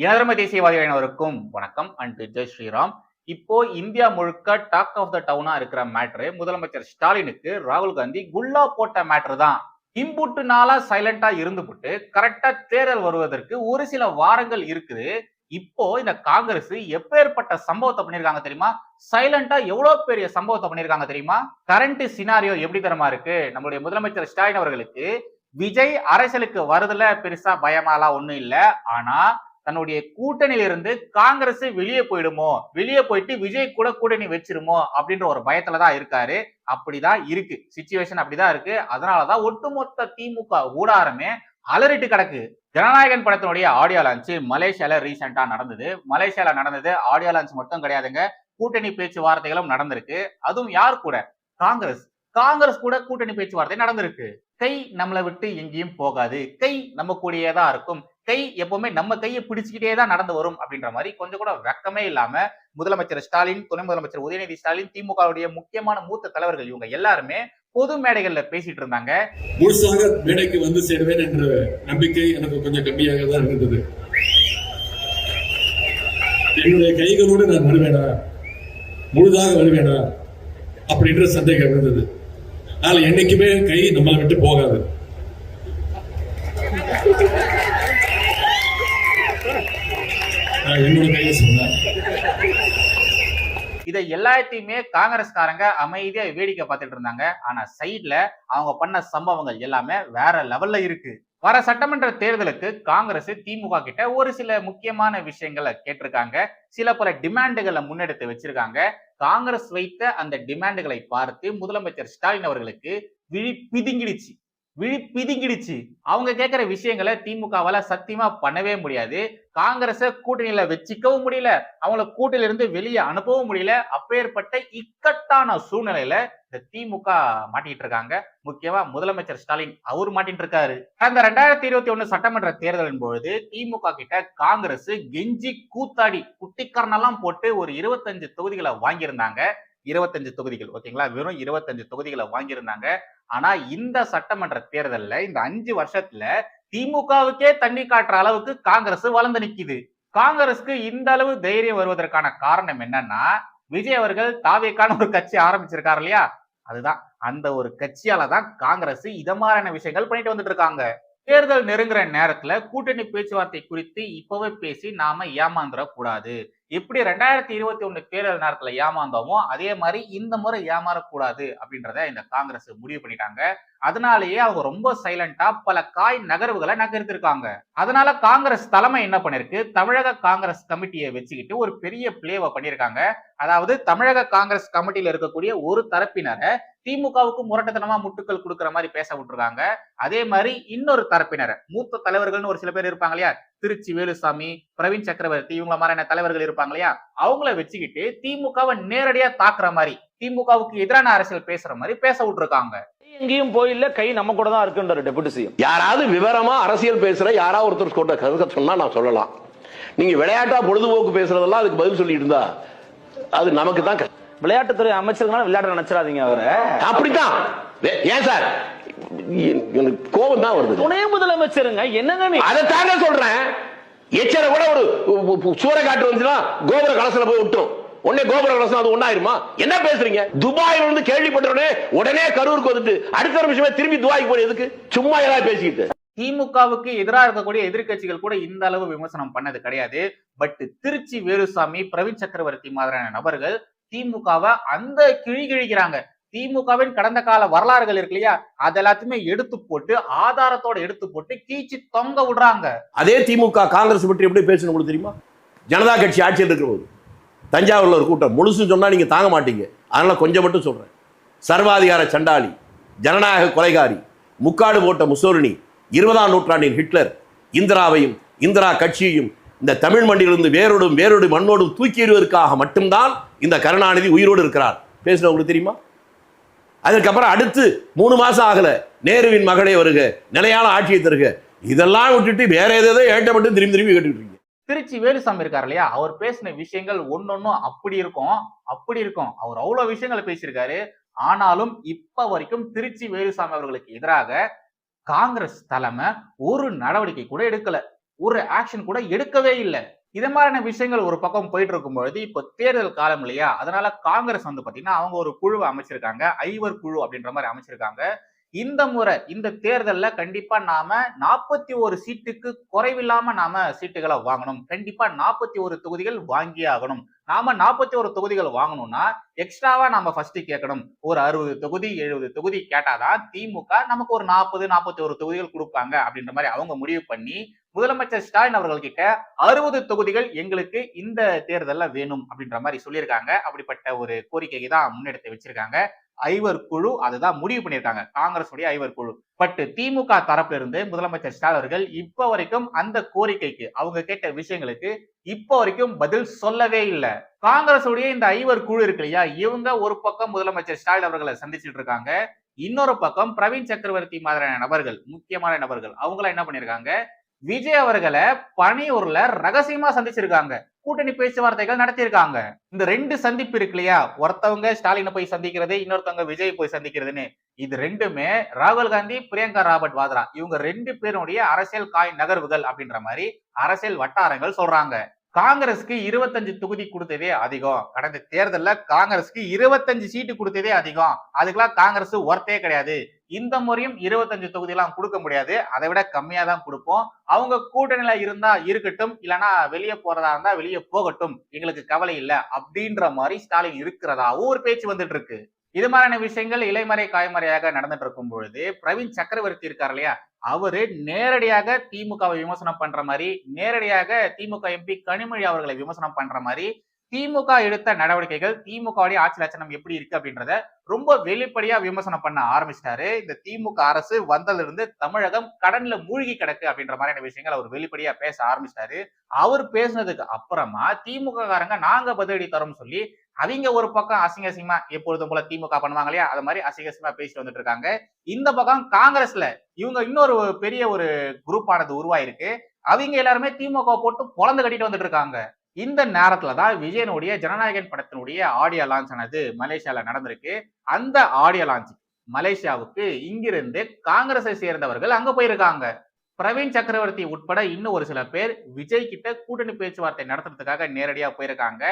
இனதர்ம தேசியவாதிகள் அனைவருக்கும் வணக்கம். அண்ட் ஜெய் ஸ்ரீராம். இப்போ இந்தியா முழுக்க டாக் ஆஃப் த டவுனா இருக்கிற மேட்ரு முதலமைச்சர் ஸ்டாலினுக்கு ராகுல் காந்தி குல்லா போட்ட மேட்ரு தான். இம்புட்டு நாளா சைலண்டா இருந்துபுட்டு கரெக்டா தேர்தல் வருவதற்கு ஒரு சில வாரங்கள் இருக்குது. இப்போ இந்த காங்கிரஸ் எப்பேற்பட்ட சம்பவத்தை பண்ணிருக்காங்க தெரியுமா? சைலண்டா எவ்வளவு பெரிய சம்பவத்தை பண்ணிருக்காங்க தெரியுமா? கரண்ட் சினாரியோ எப்படி தரமா இருக்கு? நம்மளுடைய முதலமைச்சர் ஸ்டாலின் அவர்களுக்கு விஜய் அரசியலுக்கு வருதுல பெருசா பயமாலாம் ஒண்ணும் இல்லை. ஆனா தன்னுடைய கூட்டணியிலிருந்து காங்கிரஸ் வெளியே போயிடுமோ வெளியே போயிட்டு விஜய் கூட கூட்டணி வச்சிருமோ அப்படின்ற ஒரு பயத்துல தான் இருக்காரு. அப்படிதான் இருக்கு. சுச்சுவேஷன் அப்படிதான் இருக்கு. அதனாலதான் ஒட்டுமொத்த திமுக ஊடாரமே அலறிட்டு கிடக்கு. ஜனநாயகன் படத்தினுடைய ஆடியோ லான்ச் மலேசியால ரீசெண்டா நடந்தது. மலேசியால நடந்தது. ஆடியோ லான்ச் மட்டும் கிடையாதுங்க. கூட்டணி பேச்சுவார்த்தைகளும் நடந்திருக்கு. அதுவும் யார் கூட? காங்கிரஸ். காங்கிரஸ் கூட கூட்டணி பேச்சுவார்த்தை நடந்திருக்கு. கை நம்மளை விட்டு எங்கேயும் போகாது. கை நம்ம கூடயே தான் இருக்கும். கை எப்பவுமே நம்ம கையை பிடிச்சுக்கிட்டே தான் நடந்து வரும் அப்படின்ற மாதிரி கொஞ்சம் கூட வெக்கமே இல்லாம முதலமைச்சர் ஸ்டாலின் துணை முதலமைச்சர் உதயநிதி ஸ்டாலின் திமுகவுடைய முக்கியமான மூத்த தலைவர்கள் இவங்க எல்லாருமே பொது மேடைகள்ல பேசிட்டு இருந்தாங்க. முழுசாக மேடைக்கு வந்து சேருவேன் என்ற நம்பிக்கை எனக்கு கொஞ்சம் கம்மியாக தான் இருந்தது. என்னுடைய கைகளோடு நான் வருவேனா? முழுதாக வருவேனா? அப்படின்ற சந்தேகம் இருந்தது. ஆனால் என்னைக்குமே கை நம்மளை விட்டு போகாது. நான் என்னோட கையை சொன்னேன் இதை எல்லாத்தையுமே காங்கிரஸ்காரங்க அமைதியா வேடிக்கை பார்த்துட்டு இருந்தாங்க. ஆனா சைட்ல அவங்க பண்ண சம்பவங்கள் எல்லாமே வேற லெவல்ல இருக்கு. வர சட்டமன்ற தேர்தலுக்கு காங்கிரஸ் திமுக கிட்ட ஒரு சில முக்கியமான விஷயங்களை கேட்டிருக்காங்க. சில பல டிமாண்டுகளை முன்னெடுத்து வச்சிருக்காங்க. காங்கிரஸ் வைத்த அந்த டிமாண்டுகளை பார்த்து முதலமைச்சர் ஸ்டாலின் அவர்களுக்கு விழி பிதுங்கிடுச்சு. விழி பிதுங்கிடுச்சு. அவங்க கேட்கிற விஷயங்களை திமுகவால சத்தியமா பண்ணவே முடியாது. காங்கிரஸ கூட்டணியில வச்சுக்கவும் முடியல. அவங்கள கூட்டணியில இருந்து வெளியே அனுப்பவும் முடியல. அப்பேற்பட்ட இக்கட்டான சூழ்நிலையில இந்த திமுக மாட்டிட்டு இருக்காங்க. முக்கியமா முதலமைச்சர் ஸ்டாலின் அவர் மாட்டிட்டு இருக்காரு. கடந்த ரெண்டாயிரத்தி இருபத்தி ஒண்ணு சட்டமன்ற தேர்தலின் பொழுது திமுக கிட்ட காங்கிரஸ் கெஞ்சி கூத்தாடி குட்டிக்கரணெல்லாம் போட்டு ஒரு இருபத்தஞ்சு தொகுதிகளை வாங்கியிருந்தாங்க. இருபத்தஞ்சு தொகுதிகள் ஓகேங்களா? வெறும் இருபத்தஞ்சு தொகுதிகளை வாங்கியிருந்தாங்க. ஆனா இந்த சட்டமன்ற தேர்தல்ல இந்த அஞ்சு வருஷத்துல திமுகவுக்கே தண்ணி காட்டுற அளவுக்கு காங்கிரஸ் வளர்ந்து நிக்குது. காங்கிரஸ்க்கு இந்த அளவு தைரியம் வருவதற்கான காரணம் என்னன்னா விஜய் அவர்கள் தாவேக்கான ஒரு கட்சி ஆரம்பிச்சிருக்காரு இல்லையா? அதுதான். அந்த ஒரு கட்சியால தான் காங்கிரஸ் இத மாதிரியான விஷயங்கள் பண்ணிட்டு வந்துட்டு இருக்காங்க. தேர்தல் நெருங்குற நேரத்துல கூட்டணி பேச்சுவார்த்தை குறித்து இப்பவே பேசி நாம ஏமாந்துடக்கூடாது. கூடாது எப்படி ரெண்டாயிரத்தி இருபத்தி ஒண்ணு தேர்தல் நேரத்துல ஏமாந்தோமோ அதே மாதிரி இந்த முறை ஏமாறக்கூடாது அப்படின்றத இந்த காங்கிரஸ் முடிவு பண்ணிட்டாங்க. அதனாலேயே அவங்க ரொம்ப சைலண்டா பல காய் நகர்வுகளை நகர்த்திருக்காங்க. அதனால காங்கிரஸ் தலைமை என்ன பண்ணிருக்கு? தமிழக காங்கிரஸ் கமிட்டியை வச்சுக்கிட்டு ஒரு பெரிய பிளேவை பண்ணியிருக்காங்க அதாவது தமிழக காங்கிரஸ் கமிட்டியில இருக்கக்கூடிய ஒரு தரப்பினரை திமுகவுக்கு முரட்டத்தனமா முட்டுக்கள் கொடுக்குற மாதிரி பேச விட்டுருக்காங்க. அதே மாதிரி இன்னொரு தரப்பினரை மூத்த தலைவர்கள்னு ஒரு சில பேர் இருப்பாங்க இல்லையா? திருச்சி வேலுசாமி பிரவீன் சக்கரவர்த்தி இவங்கள மாதிரியான தலைவர்கள் இருப்பாங்க இல்லையா? அவங்கள வச்சுக்கிட்டு திமுகவை நேரடியா தாக்குற மாதிரி திமுகவுக்கு எதிரான அரசியல் பேசுற மாதிரி பேச விட்டுருக்காங்க. எங்கேயும் போயில்ல கை நம்ம கூட தான் இருக்குன்ற டெபுட்டி சிஎம் யாராவது விவரமா அரசியல் பேசுற யாராவது ஒருத்தர் கொண்ட கருக்க சொன்னா நான் சொல்லலாம். நீங்க விளையாட்டா பொழுதுபோக்கு பேசுறதெல்லாம் அதுக்கு பதில் சொல்லிட்டு இருந்தா அது நமக்கு தான். விளையாட்டுத்துறை அமைச்சருங்கனால விளையாட நினைச்சிடாதீங்க அவரை. அப்படித்தான். ஏன் சார்? எனக்கு கோபம் தான் வருது. துணை முதலமைச்சருங்க என்னங்க நீ? அதைத்தாங்க சொல்றேன். எச்சர கூட ஒரு சூறை காட்டு வந்துச்சுன்னா கோபுர கலசல போய் விட்டுரும். உடனே கோபுர கலசம் அது ஒண்ணாயிருமா? என்ன பேசுறீங்க? துபாயில இருந்து கேள்விப்பட்ட உடனே உடனே கரூருக்கு வந்துட்டு அடுத்த நிமிஷமே திரும்பி துபாய்க்கு போய் எதுக்கு? சும்மா ஏதாவது பேசிக்கிட்டு. திமுகவுக்கு எதிராக இருக்கக்கூடிய எதிர்க்கட்சிகள் கூட இந்த அளவு விமர்சனம் பண்ணது கிடையாது. பட் திருச்சி வேலுசாமி பிரவீன் சக்கரவர்த்தி மாதிரியான நபர்கள் திமுகவை அந்த கிழி கிழிக்கிறாங்க. திமுகவின் கடந்த கால வரலாறுகள் இருக்கு இல்லையா? அது எல்லாத்தையுமே எடுத்து போட்டு ஆதாரத்தோட எடுத்து போட்டு கீச்சு தொங்க விடுறாங்க. அதே திமுக காங்கிரஸ் பற்றி எப்படி பேசணும் தெரியுமா? ஜனதா கட்சி ஆட்சியில் இருக்கிற போது தஞ்சாவூரில் ஒரு கூட்டம். முழுசு சொன்னால் நீங்கள் தாங்க மாட்டீங்க. அதனால் கொஞ்சம் மட்டும் சொல்கிறேன் சர்வாதிகார சண்டாளி ஜனநாயக கொலைகாரி முக்காடு போட்ட முசோலினி இருபதாம் நூற்றாண்டின் ஹிட்லர் இந்திராவையும் இந்திரா கட்சியையும் இந்த தமிழ் மண்ணிலிருந்து வேரோடும் வேரோடு மண்ணோடும் தூக்கிடுவதற்காக மட்டும்தான் இந்த கருணாநிதி உயிரோடு இருக்கிறார். பேசுன உங்களுக்கு தெரியுமா? அதுக்கப்புறம் அடுத்து மூணு மாதம் ஆகல. நேருவின் மகளே வருக நிலையான ஆட்சியை தருக. இதெல்லாம் விட்டுட்டு வேற ஏதேதோ ஏட்ட மட்டும் திரும்பி திரும்பி கேட்டுக்கிட்டு திருச்சி வேலுசாமி இருக்கார் இல்லையா? அவர் பேசின விஷயங்கள் ஒன்னொன்னும் அப்படி இருக்கும் அப்படி இருக்கும். அவர் அவ்வளவு விஷயங்களை பேசியிருக்காரு. ஆனாலும் இப்ப வரைக்கும் திருச்சி வேலுசாமி அவர்களுக்கு எதிராக காங்கிரஸ் தலைமை ஒரு நடவடிக்கை கூட எடுக்கல. ஒரு ஆக்ஷன் கூட எடுக்கவே இல்லை. இதே மாதிரியான விஷயங்கள் ஒரு பக்கம் போயிட்டு இருக்கும் பொழுது இப்போ தேர்தல் காலம் இல்லையா? அதனால காங்கிரஸ் வந்து பாத்தீங்கன்னா அவங்க ஒரு குழுவை அமைச்சிருக்காங்க. ஐவர் குழு அப்படின்ற மாதிரி அமைச்சிருக்காங்க. இந்த முறை இந்த தேர்தலில் கண்டிப்பா நாம நாற்பத்தி ஒரு சீட்டுக்கு குறைவில்லாம நாம சீட்டுகளை வாங்கணும். கண்டிப்பா நாற்பத்தி ஒரு தொகுதிகள் வாங்கியே ஆகணும். நாம நாற்பத்தி ஒரு தொகுதிகள் வாங்கணும்னா எக்ஸ்ட்ராவா நம்ம ஃபர்ஸ்ட் கேட்கணும். ஒரு அறுபது தொகுதி எழுபது தொகுதி கேட்டாதான் திமுக நமக்கு ஒரு நாற்பது நாற்பத்தி ஒரு தொகுதிகள் கொடுப்பாங்க அப்படின்ற மாதிரி அவங்க முடிவு பண்ணி முதலமைச்சர் ஸ்டாலின் அவர்கள்கிட்ட அறுபது தொகுதிகள் எங்களுக்கு இந்த தேர்தலில் வேணும் அப்படின்ற மாதிரி சொல்லியிருக்காங்க. அப்படிப்பட்ட ஒரு கோரிக்கையை தான் முன்னெடுத்து வச்சிருக்காங்க. ஐவர் குழு அதுதான் முடிவு பண்ணியிருக்காங்க. காங்கிரஸ் உடைய ஐவர் குழு. பட் திமுக தரப்புல இருந்து முதலமைச்சர் ஸ்டாலின் அவர்கள் இப்ப வரைக்கும் அந்த கோரிக்கைக்கு அவங்க கேட்ட விஷயங்களுக்கு இப்ப வரைக்கும் பதில் சொல்லவே இல்லை. காங்கிரஸ் உடைய இந்த ஐவர் குழு இருக்கு இல்லையா? இவங்க ஒரு பக்கம் முதலமைச்சர் ஸ்டாலின் அவர்களை சந்திச்சுட்டு இருக்காங்க. இன்னொரு பக்கம் பிரவீன் சக்கரவர்த்தி மாதிரியான நபர்கள் முக்கியமான நபர்கள் அவங்களாம் என்ன பண்ணியிருக்காங்க? விஜய் அவர்களை பணியூர்ல ரகசியமா சந்திச்சிருக்காங்க. கூட்டணி பேச்சுவார்த்தைகள் நடத்தியிருக்காங்க. இந்த ரெண்டு சந்திப்பு இருக்கு இல்லையா? ஒருத்தவங்க ஸ்டாலினை போய் சந்திக்கிறது இன்னொருத்தவங்க விஜய் போய் சந்திக்கிறதுன்னு. இது ரெண்டுமே ராகுல் காந்தி பிரியங்கா ராபர்ட் வாத்ரா. இவங்க ரெண்டு பேருடைய அரசியல் காய் நகர்வுகள் அப்படின்ற மாதிரி அரசியல் வட்டாரங்கள் சொல்றாங்க. காங்கிரஸ்க்கு இருபத்தஞ்சு தொகுதி கொடுத்ததே அதிகம். கடந்த தேர்தல்ல காங்கிரஸ்க்கு இருபத்தஞ்சு சீட்டு கொடுத்ததே அதிகம். அதுக்கெல்லாம் காங்கிரஸ் ஒர்த்தே கிடையாது. இந்த முறையும் இருபத்தஞ்சு தொகுதி எல்லாம் கொடுக்க முடியாது. அதை விட கம்மியா தான் கொடுப்போம். அவங்க கூட்டணியில இருந்தா இருக்கட்டும் இல்லைன்னா வெளியே போறதா இருந்தா வெளியே போகட்டும். எங்களுக்கு கவலை இல்லை. அப்படின்ற மாதிரி ஸ்டாலின் இருக்கிறதாவும் ஒரு பேச்சு வந்துட்டு இருக்கு. இது மாதிரியான விஷயங்கள் இலைமறை காய்மறையாக நடந்துட்டு இருக்கும் பொழுது பிரவீன் சக்கரவர்த்தி இருக்கார் இல்லையா? அவரு நேரடியாக திமுகவை விமர்சனம் பண்ற மாதிரி நேரடியாக திமுக எம்பி கனிமொழி அவர்களை விமர்சனம் பண்ற மாதிரி திமுக எடுத்த நடவடிக்கைகள் திமுகவுடைய ஆட்சி லட்சணம் எப்படி இருக்கு அப்படின்றத ரொம்ப வெளிப்படையா விமர்சனம் பண்ண ஆரம்பிச்சிட்டாரு. இந்த திமுக அரசு வந்ததுல இருந்து தமிழகம் கடன்ல மூழ்கி கிடக்கு அப்படின்ற மாதிரியான விஷயங்கள் அவர் வெளிப்படையா பேச ஆரம்பிச்சிட்டாரு. அவர் பேசுனதுக்கு அப்புறமா திமுக காரங்க நாங்க பதிலடி தரோம்னு சொல்லி அவங்க ஒரு பக்கம் அசிங்க அசிங்கமா எப்பொழுதும் போல திமுக பண்ணுவாங்க இல்லையா? அது மாதிரி அசிங்க அசிங்கமா பேசிட்டு வந்துட்டு இருக்காங்க. இந்த பக்கம் காங்கிரஸ்ல இவங்க இன்னொரு பெரிய ஒரு குரூப் ஆனது உருவாயிருக்கு. அவங்க எல்லாருமே திமுக போட்டு குழந்தை கட்டிட்டு வந்துட்டு இருக்காங்க. இந்த நேரத்துல தான் விஜயனுடைய ஜனநாயகன் படத்தினுடைய ஆடியோ லான்ச் ஆனது மலேசியால நடந்திருக்கு. அந்த ஆடியோ லான்ச் மலேசியாவுக்கு இங்கிருந்து காங்கிரஸை சேர்ந்தவர்கள் அங்க போயிருக்காங்க. பிரவீன் சக்கரவர்த்தி உட்பட இன்னும் ஒரு சில பேர் விஜய் கிட்ட கூட்டணி பேச்சுவார்த்தை நடத்துறதுக்காக நேரடியா போயிருக்காங்க.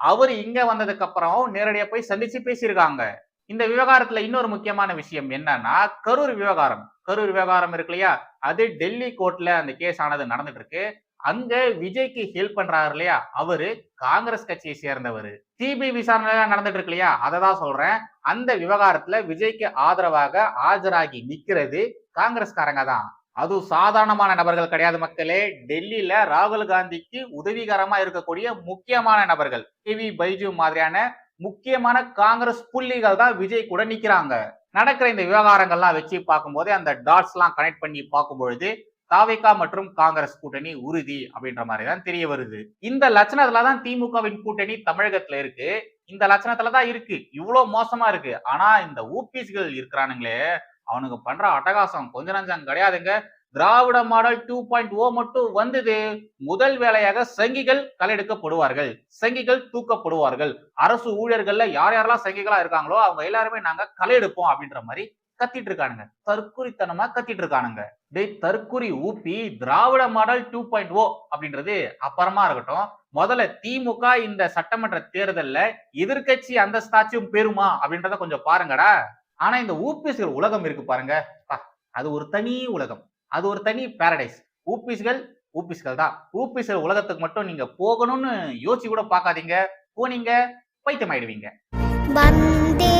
அவர் இங்க வந்ததுக்கு அப்புறம் நேரடியா போய் சந்திச்சு பேசியிருக்காங்க. இந்த விவகாரத்துல இன்னொரு முக்கியமான விஷயம் என்னன்னா கரூர் விவகாரம். கரூர் விவகாரம் இருக்கு இல்லையா? அது டெல்லி கோர்ட்ல அந்த கேஸ் ஆனது நடந்துட்டு இருக்கு. அங்க விஜய்க்கு ஹெல்ப் பண்றாரு இல்லையா? அவரு காங்கிரஸ் கட்சியை சேர்ந்தவர். சிபிஐ விசாரணை எல்லாம் நடந்துட்டு இருக்கு இல்லையா? அதை தான் சொல்றேன். அந்த விவகாரத்துல விஜய்க்கு ஆதரவாக ஆஜராகி நிக்கிறது காங்கிரஸ்காரங்க தான். அதுவும் சாதாரணமான நபர்கள் கிடையாது மக்களே. டெல்லியில ராகுல் காந்திக்கு உதவிகரமா இருக்கக்கூடிய முக்கியமான நபர்கள். கேவி பைஜு மாதிரியான முக்கியமான காங்கிரஸ் புள்ளிகள் தான் விஜய் கூட நிக்கிறாங்க. நடக்கிற இந்த விவகாரங்கள்லாம் வச்சு பார்க்கும்போது அந்த டாட்ஸ் எல்லாம் கனெக்ட் பண்ணி பார்க்கும் பொழுது தாவேகா மற்றும் காங்கிரஸ் கூட்டணி உறுதி அப்படின்ற மாதிரி தான் தெரிய வருது. இந்த லட்சணத்துல தான் திமுகவின் கூட்டணி தமிழகத்துல இருக்கு. இந்த லட்சணத்துல தான் இருக்கு. இவ்வளவு மோசமா இருக்கு. ஆனா இந்த ஊபிஸ்கள் இருக்கிறானுங்களே அவனுக்கு பண்ற அட்டகாசம் கொஞ்ச நஞ்சம் கிடையாதுங்க. Dravida model two point O மட்டும் வந்தது. முதல் வேலையாக சங்கிகள் கலையெடுக்கப்படுவார்கள் சங்கிகள் தூக்கப்படுவார்கள். அரசு ஊழியர்கள்ல யார் யாரெல்லாம் சங்கிகளா இருக்காங்களோ அவங்க எல்லாருமே நாங்க கலையெடுப்போம் அப்படின்ற மாதிரி கத்திட்டு இருக்கானுங்க. தற்குறித்தனமா கத்திட்டு இருக்கானுங்க. டேய் தற்குறி ஊப்பி Dravida model two point O அப்படின்றது அப்புறமா இருக்கட்டும். முதல்ல திமுக இந்த சட்டமன்ற தேர்தல்ல எதிர்கட்சி அந்தஸ்தாச்சும் பெறுமா அப்படின்றத கொஞ்சம் பாருங்கடா. ஆனா இந்த ஊபிஸ்கள் உலகம் இருக்கு பாருங்க. பா, அது ஒரு தனி உலகம். அது ஒரு தனி பேரடைஸ் ஊபிஸ்கள் ஊபிஸ்கள் தான். ஊபிஸ்கள் உலகத்துக்கு மட்டும் நீங்க போகணும்னு யோசிச்சு கூட பார்க்காதீங்க. போனீங்க பைத்தியம் ஆயிடுவீங்க வந்தே